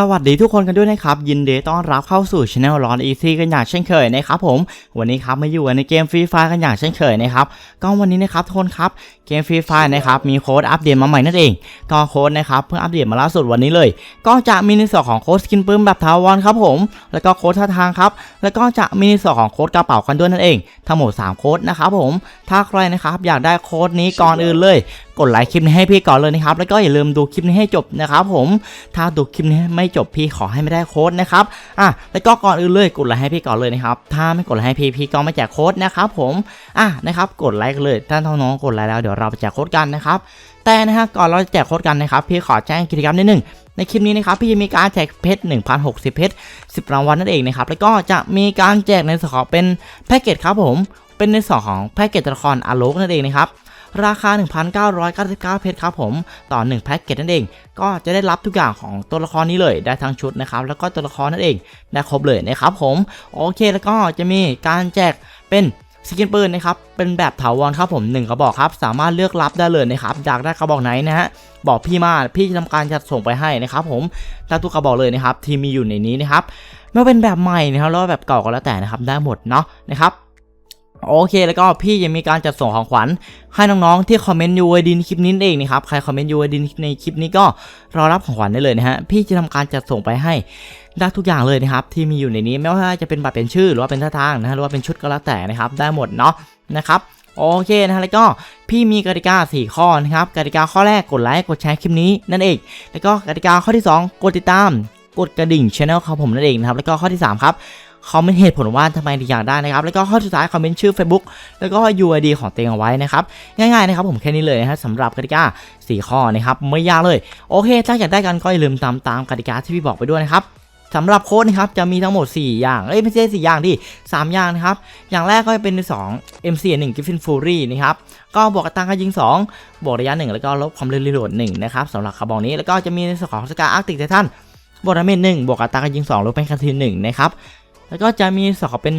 สวัสดีทุกคนกันด้วยนะครับ ยินดีต้อนรับเข้าสู่ช anel ร้อนอีซี่กันอย่างเช่นเคยนะครับผมวันนี้ครับมาอยู่ในเกมฟรีไฟกันอย่างเช่นเคยนะครับก็วันนี้นะครับทุกคนครับเกมฟรีไฟนะครับมีโค้ดอัปเดตมาใหม่นั่นเองก็โค้ดนะครับเพิ่งอัปเดตมาล่าสุดวันนี้เลย ก็จะมีในส่วนของโค้ดสกินปื้มแบบทาวอนครับผม แล้วก็โค้ดท่าทางครับแล้วก็จะมีในส่วนของโค้ดกระเป๋ากันด้วยนั่นเอง ทั้งหมด3โค้ดนะครับผมถ้าใครนะครับอยากได้โค้ดนี้ก่อนอื่นเลย กดไลค์คลิปนี้ให้พี่ก่อนเลยนะครับ แล้วก็อย่าลืมดูคลิปนี้ให้จบนะครับผมถ้าดูคลิปนี้ไม่จบพี่ขอให้ไม่ได้โค้ดนะครับอะแล้วก็ก่อนอื่นเลยกดไลค์ให้พี่ก่อนเลยนะครับถ้าไม่กดไลค์ให้พี่พี่ก็ไม่แจกโค้ดนะครับผมอะนะครับกดไลค์กันเลยถ้านท้องกดไลค์แล้วเดี๋ยวเราไปแจกโค้ดกันนะครับแต่นะฮะก่อนเราจะแจกโค้ดกันนะครับพี่ขอแจ้งกิจกรรมนิดนึงในคลิปนี้นะครับพี่จะมีการแจกเพชร1,060 เพชร 10 รางวัลนั่นเองนะครับ แล้วก็จะมีการแจกในส่วนของเป็นแพ็กเกจครับผม เป็นในส่วนของแพ็กเกจตัวละครอาโลกนั่นเองนะครับ ราคา 1,999 เพชรครับผมต่อ 1 แพ็กเกจนั่นเอง ก็จะได้รับทุกอย่างของตัวละครนี้เลยได้ทั้งชุดนะครับแล้วก็ตัวละครนั่นเองได้ครบเลยนะครับผมโอเคแล้วก็จะมีการแจกเป็นสกินปืนนะครับเป็นแบบถาวรครับผม1กระบอกครับสามารถเลือกรับได้เลยนะครับอยากได้กระบอกไหนนะฮะบอกพี่มาพี่จะทำการจัดส่งไปให้นะครับผมถ้าทุกกระบอกเลยนะครับที่มีอยู่ในนี้นะครับไม่เป็นแบบใหม่นะครับแล้วแบบเก่าก็แล้วแต่นะครับได้หมดเนาะนะครับ โอเค แล้วก็พี่ยังมีการจัดส่งของขวัญให้น้องๆที่คอมเมนต์ยูไอดีในคลิปนี้เองนะครับใครคอมเมนต์ยูไอดีในคลิปนี้ก็รอรับของขวัญได้เลยนะฮะพี่จะทำการจัดส่งไปให้ได้ทุกอย่างเลยนะครับที่มีอยู่ในนี้ไม่ว่าจะเป็นบัตรเป็นชื่อหรือว่าเป็นท่าทางนะฮะหรือว่าเป็นชุดก็แล้วแต่นะครับได้หมดเนาะนะครับโอเคนะฮะแล้วก็พี่มีกติกา 4 ข้อนะครับกติกาข้อแรกกดไลค์กดแชร์คลิปนี้นั่นเอง แล้วก็กติกาข้อที่ 2 กดติดตามกดกระดิ่งช anel ของผมนั่นเองนะครับแล้วก็ข้อที่ 3 ครับ คอมเมนต์เหตุผลว่าทำไมถึงอยากได้นะครับ แล้วก็ข้อสุดท้ายคอมเมนต์ชื่อ Facebook แล้วก็ UID ของตัวเองเอาไว้นะครับ ง่ายๆนะครับผมแค่นี้เลยนะฮะสำหรับกติกา 4 ข้อนะครับไม่ยากเลย โอเค ถ้าอยากได้กันก็อย่าลืมตามตามกติกาที่พี่บอกไปด้วยนะครับสำหรับโค้ดนะครับจะมีทั้งหมด 4 อย่าง เอ้ยไม่ใช่4อย่างดิ3อย่างนะครับ อย่างแรกก็จะเป็น 2 MC 1 Griffin Fury นะครับ ก็บวกอัตราการยิง 2 บวกระยะ 1 แล้วก็ลบความเร็วรีโหลด1นะครับสำหรับคาร์บองนี้แล้วก็จะมีในส่วนของสกาอาร์ติกไททันบวกดาเมจ1บวกอัตราการยิง 2 ลบเป็นคันที1นะครับ แล้วก็จะมีสองเป็น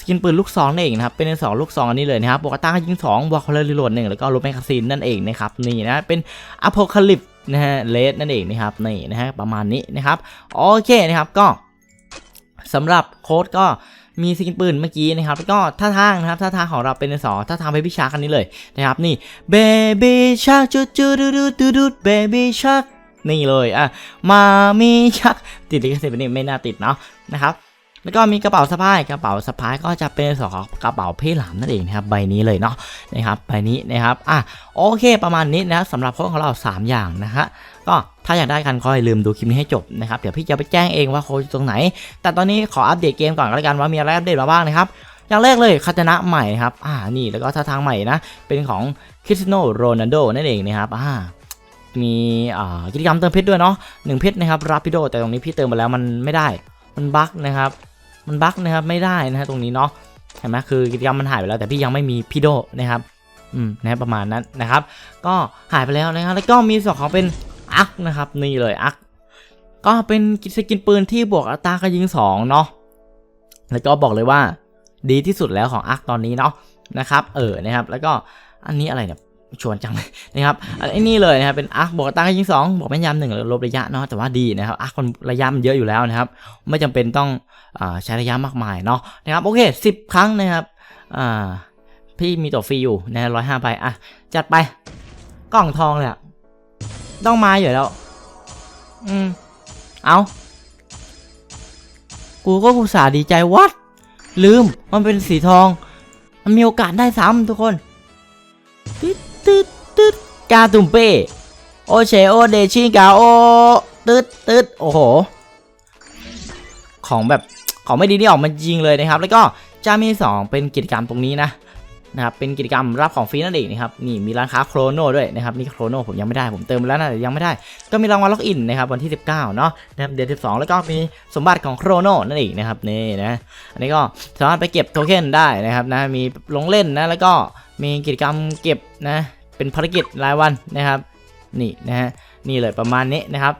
สกินปืนลูกซองนั่นเองนะครับ เป็นสองลูกซองอันนี้เลยนะครับบวกอัตราการยิง2บวกความเร็วรีโหลด1แล้วก็ลบเป็นคันทีนั่นเองนะครับนี่นะเป็นอโพคาลิปนะฮะเลสนั่นเองนะครับนี่นะฮะประมาณนี้นะครับโอเคนะครับก็สำหรับโค้ดก็มีสกินปืนเมื่อกี้นะครับแล้วก็ท่าทางนะครับท่าทางของเราเป็นสองท่าทางเบบี้ชาร์กันนี้เลยนะครับนี่ baby shark จุดจุดดูดูดูด baby shark นี่เลยอะมามีชักติดลิขสิทธิ์ไปนี่ไม่น่าติดเนาะนะครับ แล้วก็มีกระเป๋าสะพาย กระเป๋าสะพายก็จะเป็นส่วนของกระเป๋าเพหลามนั่นเองนะครับใบนี้เลยเนาะนะครับใบนี้นะครับอะโอเคประมาณนี้นะสำหรับโค้ดของเรา 3 อย่างนะฮะก็ถ้าอยากได้กันก็อย่าลืมดูคลิปนี้ให้จบนะครับเดี๋ยวพี่จะไปแจ้งเองว่าโค้ดอยู่ตรงไหน แต่ตอนนี้ขออัปเดตเกมก่อนก็แล้วกันว่ามีอะไรอัปเดตมาบ้างนะครับอย่างแรกเลยคาตนะใหม่ครับอ่านี่แล้วก็ท่าทางใหม่นะเป็นของคริสโนโรนัลโดนั่นเองนะครับอ่ามีอ่ากิจกรรมเติมเพชรด้วยเนาะหนึ่งเพชรนะครับรับพิโดแต่ตรงนี้พี่เติมไปแล้วมันไม่ได้ มันบั๊กนะครับ มันบั๊กนะครับไม่ได้นะฮะตรงนี้เนาะเห็นไหมคือกิจกรรมมันหายไปแล้วแต่พี่ยังไม่มีพิโดนะครับอืมนะประมาณนั้นนะครับ ก็หายไปแล้วนะครับแล้วก็มีส่วนของเป็นอักนะครับนี่เลยอักก็เป็นสกินปืนที่บวกอัตราการยิง2เนาะแล้วก็บอกเลยว่าดีที่สุดแล้วของอักตอนนี้เนาะนะครับ เออนะครับ แล้วก็อันนี้อะไรเนี่ย ชวนจังเลยนะครับอันนี้เลยนะครับเป็นอาร์คบวกอัตราการยิงบวกแม่นยำหนึ่งลบระยะเนาะแต่ว่าดีนะครับอาร์คนระยะมันเยอะอยู่แล้วนะครับ ไม่จำเป็นต้องอใช้ระยะมากมายเนาะนะครับโอเค10ครั้งนะครับอ่าพี่มีตัวฟรีอยู่นะร้อยห้าใบอะจัดไปกล่องทองเลยอะต้องมาอยู่แล้วอืมเอากูก็อุตส่าดีใจวัด ลืมมันเป็นสีทอง มันมีโอกาสได้ซ้ำทุกคน ตึ๊ดตึ๊ดกาตุมเป้โอเชโอเดชิกาโอตึ๊ดตึ๊ดโอ้โห ของแบบของไม่ดีนี่ออกมาจิงเลยนะครับ แล้วก็จะมี 2 เป็นกิจกรรมตรงนี้นะนะครับเป็นกิจกรรมรับของฟรีนั่นเองนะครับนี่มีร้านค้าโครโนด้วยนะครับนี่โครโนผมยังไม่ได้ผมเติมไปแล้วนะแต่ยังไม่ได้ ก็มีรางวัลล็อกอินนะครับวันที่ 19 เนาะนะครับเดือน12 แล้วก็มีสมบัติของโครโนนั่นเองนะครับนี่นะอันนี้ก็สามารถไปเก็บโทเค็นได้นะครับนะมีลงเล่นนะแล้วก็ มีกิจกรรมเก็บนะเป็นภารกิจรายวันนะครับนี่นะฮะนี่เลยประมาณนี้นะครับ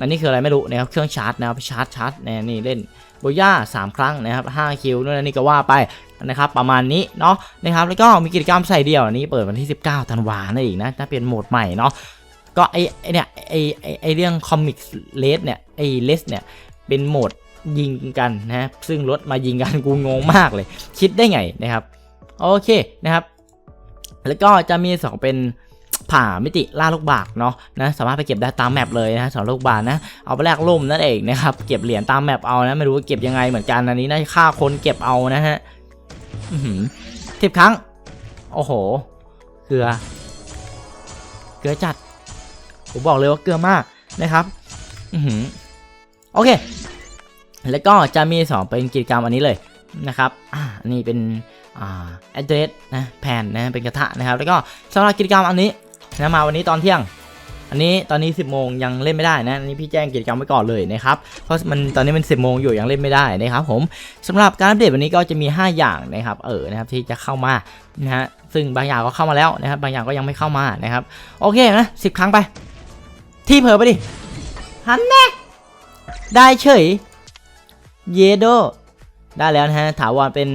อันนี้คืออะไรไม่รู้นะครับเครื่องชาร์จนะครับชาร์จชาร์จนะนี่เล่นโบย่า3 ครั้งนะครับ5คิวนู่นนี่ก็ว่าไปนะครับประมาณนี้เนาะนะครับแล้วก็มีกิจกรรมใส่เดี่ยวอันนี้เปิดวันที่ 19ธันวานั่นเองนะถ้าเป็นโหมดใหม่เนาะก็ไอไอเนี่ยไอไอไอเรื่องคอมิกเลสเนี่ยไอเลสเนี่ยเป็นโหมดยิงกันนะซึ่งรถมายิงกันกูงงมากเลย คิดได้ไงนะครับโอเคนะครับ แล้วก็จะมีสองเป็นผ่ามิติล่าลูกบากเนาะนะสามารถไปเก็บได้ตามแมปเลยนะสองลูกบากนะเอาไปแลกล่มนั่นเองนะครับเก็บเหรียญตามแมปเอานะไม่รู้ว่าเก็บยังไงเหมือนกันอันนี้น่าจะฆ่าคนเก็บเอานะฮะสิบครั้ง โอ้โห เกลือ เกลือจัด ผมบอกเลยว่าเกลือมากนะครับอือหือโอเค แล้วก็จะมีสองเป็นกิจกรรมอันนี้เลย นะครับอ่าอันนี้เป็นอ address นะแผ่นนะเป็นกระทะนะครับ แล้วก็สำหรับกิจกรรมอันนี้นะมาวันนี้ตอนเที่ยง อันนี้ตอนนี้ 10โมงยังเล่นไม่ได้นะอันนี้พี่แจ้งกิจกรรมไว้ก่อนเลยนะครับเพราะมันตอนนี้มัน 10โมงอยู่ยังเล่นไม่ได้นะครับผมสำหรับการอัปเดตวันนี้ก็จะมี 5 อย่างนะครับเออนะครับที่จะเข้ามานะฮะซึ่งบางอย่างก็เข้ามาแล้วนะครับบางอย่างก็ยังไม่เข้ามานะครับโอเคนะสิบครั้งไป ที่เผลอไปดิฮันแน่ได้เฉยเยโด ได้แล้วนะฮะถาวรเป็น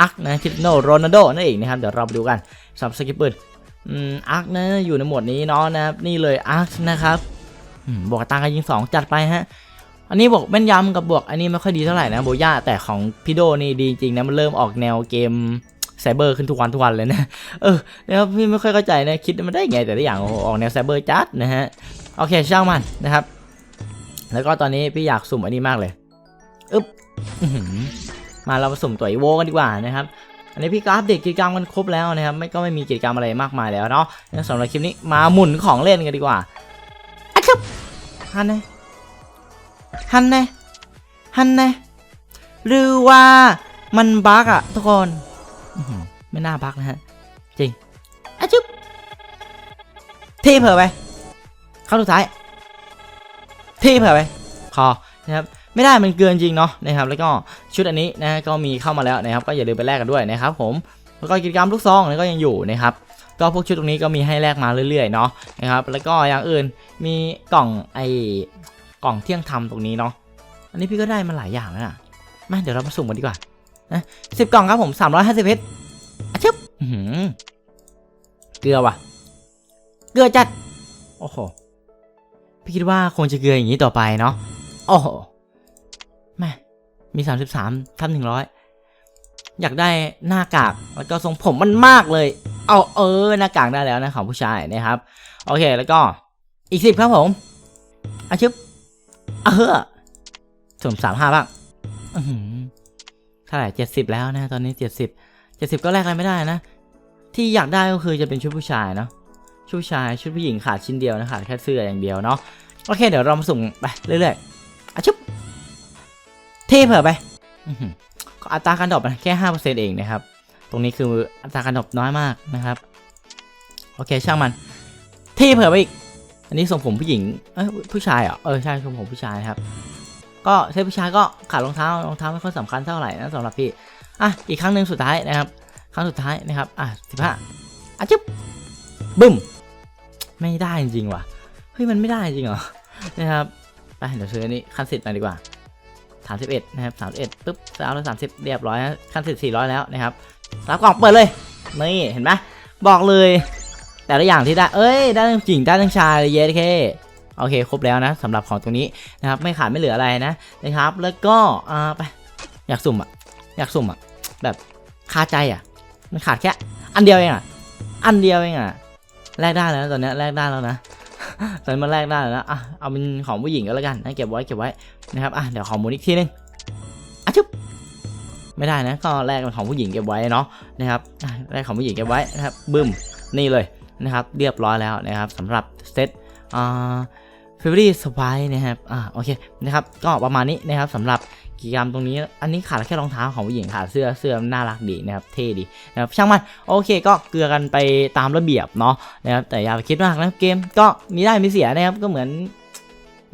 อักนะคริสโนโรนัลโดนั่นเองนะครับเดี๋ยวเราไปดูกันสำหรับสกิปเปิลอืมอักนะอยู่ในหมวดนี้เนาะนะครับนี่เลยอักนะครับบวกอัตราการยิง 2 จัดไปฮะ อันนี้บวกแม่นยำกับบวกอันนี้ไม่ค่อยดีเท่าไหร่นะโบย่าแต่ของพี่โดนี่ดีจริงนะมันเริ่มออกแนวเกมไซเบอร์ขึ้นทุกวันทุกวันเลยนะ เออนะครับพี่ไม่ค่อยเข้าใจนะคิดมันได้ไงแต่ละอย่างอออกแนวไซเบอร์จัดนะฮะ โอเคช่างมันนะครับ แล้วก็ตอนนี้พี่อยากสุ่มอันนี้มากเลย อึ๊บมาเรามาสุ่มตัวอีโวกันดีกว่านะครับอันนี้พี่ก็อัปเดตกิจกรรมกันครบแล้วนะครับไม่ก็ไม่มีกิจกรรมอะไรมากมายแล้วเนาะงั้นสำหรับคลิปนี้มาหมุนของเล่นกันดีกว่าอะครับฮันไนฮันไนฮันไนหรือว่ามันบั๊กอะทุกคนไม่น่าบั๊กนะฮะจริงอะจุ๊บที่เผลอไปเข้าสุดท้ายที่เผลอไปคอนะครับ ไม่ได้มันเกินจริงเนาะนะครับแล้วก็ชุดอันนี้นะก็มีเข้ามาแล้วนะครับก็อย่าลืมไปแลกกันด้วยนะครับผมแล้วก็กิจกรรมลูกซองนี่ก็ยังอยู่นะครับก็พวกชุดตรงนี้ก็มีให้แลกมาเรื่อยๆเนาะนะครับแล้วก็อย่างอื่นมีกล่องไอ้กล่องเที่ยงธรรมตรงนี้เนาะอันนี้พี่ก็ได้มาหลายอย่างแล้วนะมาเดี๋ยวเรามาสุ่มกันดีกว่านะสิบกล่องครับผมสามร้อยห้าสิบเพชรอะชึบอื้อหือเกลือว่ะ เกลือจัด โอ้โห พี่คิดว่าคงจะเกลืออย่างนี้ต่อไปเนาะ โอ้โห มีสามสิบสามทับหนึ่งร้อยอยากได้หน้ากากแล้วก็ทรงผมมันมากเลย เอาเออหน้ากากได้แล้วนะของผู้ชายนะครับ โอเคแล้วก็อีกสิบครับผมอาชึบเออสุ่มสามห้าบ้างอื้อหือเท่าไหร่เจ็ดสิบแล้วนะ ตอนนี้เจ็ดสิบเจ็ดสิบก็แลกอะไรไม่ได้นะ ที่อยากได้ก็คือจะเป็นชุดผู้ชายเนาะชุดผู้ชายชุดผู้หญิงขาดชิ้นเดียวนะขาดแค่เสื้ออย่างเดียวเนาะโอเค เดี๋ยวเรามาสุ่มไปเรื่อยๆ เทเผื่อไปอื้อหือก็อัตราการดรอปมันแค่ห้าเปอร์เซ็นต์เองนะครับ ตรงนี้คืออัตราการดรอปน้อยมากนะครับ โอเคช่างมัน เทเผื่อไปอีก อันนี้ทรงผมผู้หญิง เอ้ยผู้ชายเหรอ เออใช่ทรงผมผู้ชายนะครับ ก็เทผู้ชายก็ขาดรองเท้ารองเท้าไม่ค่อยสำคัญเท่าไหร่นะสำหรับพี่ อะอีกครั้งหนึ่งสุดท้ายนะครับ ครั้งสุดท้ายนะครับ อะสิบห้าอะจุ๊บบึ้ม ไม่ได้จริงว่ะ เฮ้ยมันไม่ได้จริงเหรอ นะครับ ไปเดี๋ยวซื้ออันนี้ขั้นสิบมาดีกว่า สามสิบเอ็ดนะครับสามสิบเอ็ดปุ๊บสามร้อยสามสิบเรียบร้อยขั้นสิบสี่ร้อยแล้วนะครับรับกล่องเปิดเลย นี่เห็นไหมบอกเลย แต่ละอย่างที่ได้ เอ้ย ได้ทั้งหญิงได้ทั้งชายเยเย้เคโอเค ครบแล้วนะสำหรับของตรงนี้นะครับ ไม่ขาดไม่เหลืออะไรนะนะครับ แล้วก็อ่าไป อยากสุ่มอะ อยากสุ่มอะ แบบคาใจอะ มันขาดแค่ อันเดียวเองอะ อันเดียวเองอะ แลกได้แล้วตอนนี้แลกได้แล้วนะ ตอนนี้มันแลกได้แล้วนะอะเอาเป็นของผู้หญิงก็แล้วกันนะเก็บไว้เก็บไว้นะครับอะเดี๋ยวขอหมุนอีกทีนึงอะชุบไม่ได้นะก็แลกเป็นของผู้หญิงเก็บไว้เนาะนะครับแลกของผู้หญิงเก็บไว้นะครับบึ้มนี่เลยนะครับเรียบร้อยแล้วนะครับสำหรับเซตอ่า f a v o r i t e Spy นะครับอ่าโอเคนะครับก็ประมาณนี้นะครับสำหรับ กิจกรรมตรงนี้ อันนี้ขาดแค่รองเท้าของผู้หญิงขาดเสื้อเสื้อน่ารักดีนะครับ เท่ดีนะครับช่างมันโอเคก็เกลือกันไปตามระเบียบเนาะนะครับแต่อย่าไปคิดมากนะเกมก็มีได้มีเสียนะครับก็เหมือน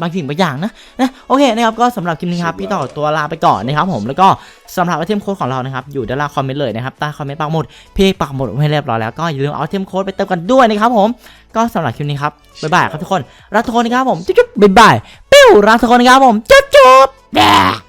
บางสิ่งบางอย่างนะนะโอเคนะครับก็สำหรับคลิปนี้ครับพี่ต่อตัวลาไปก่อนนะครับผมแล้วก็สำหรับไอเทมโค้ดของเรานะครับอยู่ด้านล่างคอมเมนต์เลยนะครับใต้คอมเมนต์ปักหมดพี่ปักหมดไว้ให้เรียบร้อยแล้วก็อย่าลืมเอาไอเทมโค้ดไปเติมกันด้วยนะครับผมก็สำหรับคลิปนี้ครับบ๊ายบายครับทุกคนรักทุกคนนะครับผมจุ๊บบ๊ายบายปิ้วรักทุกคนนะครับผมจุ๊บๆแดะ